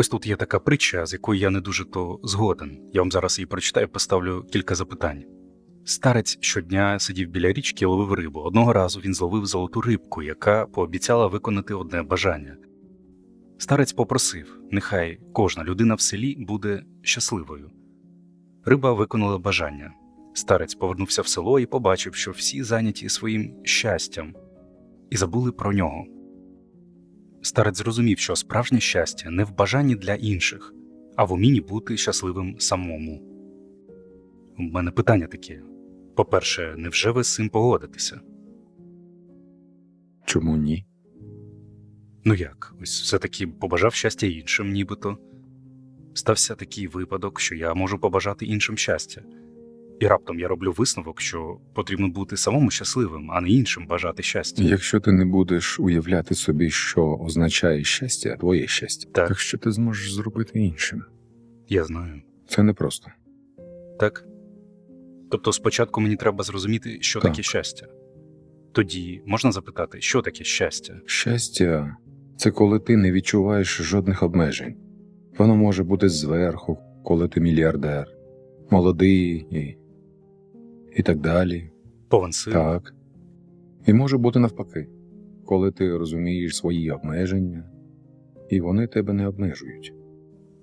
Ось тут є така притча, з якою я не дуже то згоден. Я вам зараз її прочитаю, поставлю кілька запитань. Старець щодня сидів біля річки і ловив рибу. Одного разу він зловив золоту рибку, яка пообіцяла виконати одне бажання. Старець попросив, нехай кожна людина в селі буде щасливою. Риба виконала бажання. Старець повернувся в село і побачив, що всі зайняті своїм щастям і забули про нього. Старець зрозумів, що справжнє щастя не в бажанні для інших, а в умінні бути щасливим самому. У мене питання таке: по-перше, невже ви з цим погодитеся? Чому ні? Ну як, ось все-таки побажав щастя іншим, нібито. Стався такий випадок, що я можу побажати іншим щастя. І раптом я роблю висновок, що потрібно бути самому щасливим, а не іншим бажати щастя. Якщо ти не будеш уявляти собі, що означає щастя, твоє щастя, Так. так що ти зможеш зробити іншим? Я знаю. Це непросто. Так? Тобто спочатку мені треба зрозуміти, що Так. таке щастя. Тоді можна запитати, що таке щастя? Щастя це коли ти не відчуваєш жодних обмежень. Воно може бути зверху, коли ти мільярдер, молодий і, і так далі. Повен сил? Так. І може бути навпаки, коли ти розумієш свої обмеження, і вони тебе не обмежують.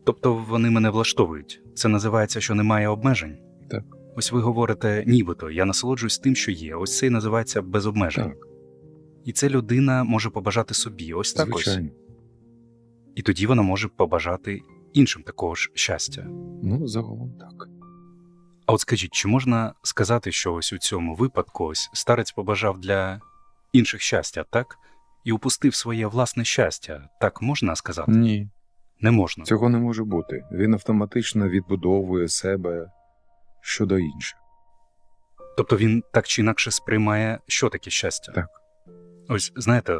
Тобто вони мене влаштовують. Це називається, що немає обмежень? Так. Ось ви говорите, нібито я насолоджуюсь тим, що є. Ось це і називається без обмежень. Так, І це людина може побажати собі. Ось так звичайно. ось. І тоді вона може побажати іншим такого ж щастя. Ну, загалом так. А от скажіть, чи можна сказати, що ось у цьому випадку ось старець побажав для інших щастя, так? І упустив своє власне щастя, так можна сказати? Ні, Не можна. цього не може бути. Він автоматично відбудовує себе щодо інших. Тобто він так чи інакше сприймає, що таке щастя. Так. Ось знаєте,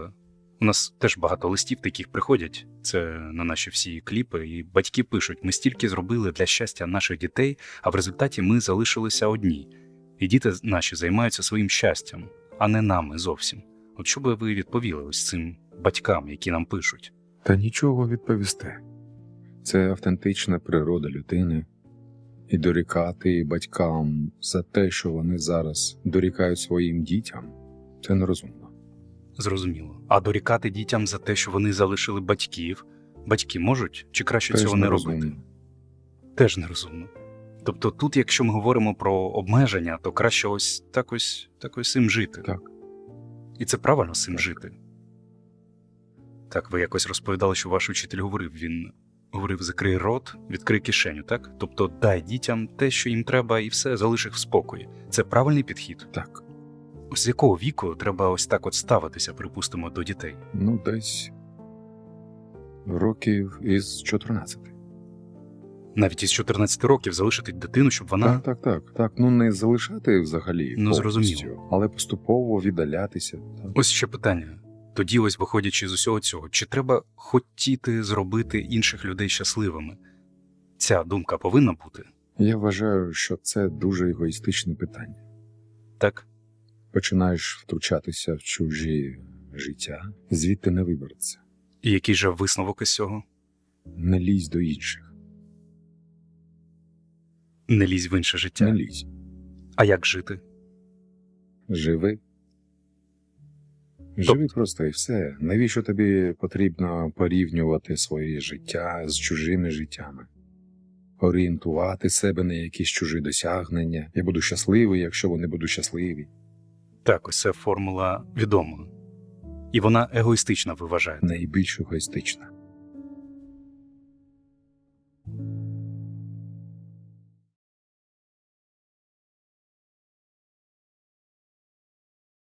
у нас теж багато листів таких приходять. Це на наші всі кліпи, і батьки пишуть: ми стільки зробили для щастя наших дітей, а в результаті ми залишилися одні. І діти наші займаються своїм щастям, а не нами зовсім. От що би ви відповіли ось цим батькам, які нам пишуть? Та нічого відповісти. Це автентична природа людини. І дорікати батькам за те, що вони зараз дорікають своїм дітям, це нерозумно. Зрозуміло. А дорікати дітям за те, що вони залишили батьків, батьки можуть чи краще Теж цього не нерозумно. робити? Теж нерозумно. Тобто тут, якщо ми говоримо про обмеження, то краще ось так ось, так ось цим жити. Так. І це правильно з цим Так. жити. Так, ви якось розповідали, що ваш учитель говорив, він говорив: закрий рот, відкрий кишеню, так? Тобто дай дітям те, що їм треба, і все, залиш їх в спокої. Це правильний підхід. Так, з якого віку треба ось так от ставитися, припустимо, до дітей? ну десь років із 14. Навіть із 14 років залишити дитину, щоб вона. Так, так, так, так. Ну не залишати взагалі. Ну, повністю, зрозуміло. Але поступово віддалятися. Так. Ось ще питання. Тоді, ось виходячи з усього цього, чи треба хотіти зробити інших людей щасливими? Ця думка повинна бути, Я вважаю, що це дуже егоїстичне питання. так? Починаєш втручатися в чужі життя, звідти не вибереться. І який же висновок із цього? Не лізь до інших. Не лізь в інше життя. Не лізь. А як жити? Живи. Живи просто і все. Навіщо тобі потрібно порівнювати своє життя з чужими життями? Орієнтувати себе на якісь чужі досягнення. Я буду щасливий, якщо вони будуть щасливі. Так, ось ця формула відома. І вона егоїстична, ви вважаєте. Найбільш егоїстична.